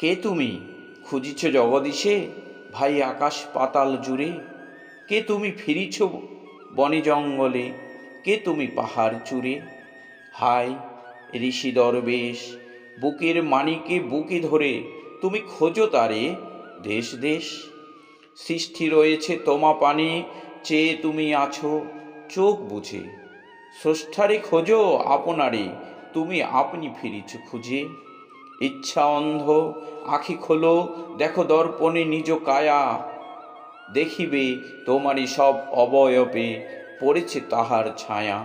কে তুমি? খুঁজিছ জগদীশে? ভাই আকাশ পাতাল জুড়ে। কে তুমি ফিরিছ বনে জঙ্গলে? কে তুমি পাহাড় চূড়ে? হাই, ঋষি দরবেশ, বুকের মানিকে বুকে ধরে তুমি খোঁজো তারে দেশ দেশ। সৃষ্টি রয়েছে তোমা পানে, চেয়ে তুমি আছো চোখ বুঝে। স্রষ্টারে খোঁজো আপনারে, তুমি আপনি ফিরিছ খুঁজে। ইচ্ছা অন্ধ, আখি খোলো, দেখো দর্পণে নিজ কায়া। দেখিবে তোমারই সব অবয়বে পড়েছে তাহার ছায়া।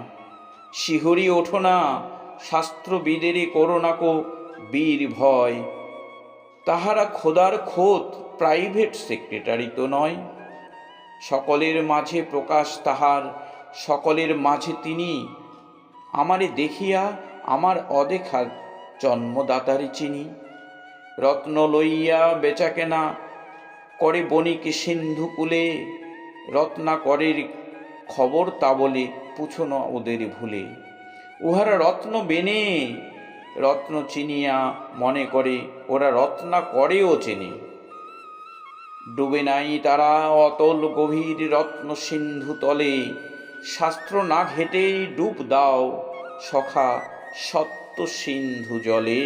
শিহরি ওঠো না শাস্ত্রবিদেরে করোনাকো বীর ভয়। তাহারা খোদার খোদ প্রাইভেট সেক্রেটারি তো নয়। সকলের মাঝে প্রকাশ তাহার, সকলের মাঝে তিনি। আমারে দেখিয়া আমার অদেখা জন্মদাতারে চিনি। রত্ন লইয়া বেচাকেনা করে বণিক সিন্ধু কুলে। রত্নাকরের খবর তা বলে পুছো না ওদের ভুলে। উহারা রত্ন বেনে, রত্ন চিনিয়া মনে করে, ওরা রত্না করেও চেনে। ডুবে নাই তারা অতল গভীর রত্ন সিন্ধু তলে। শাস্ত্র না ঘেটে ডুব দাও সখা সত্য সিন্ধু জলে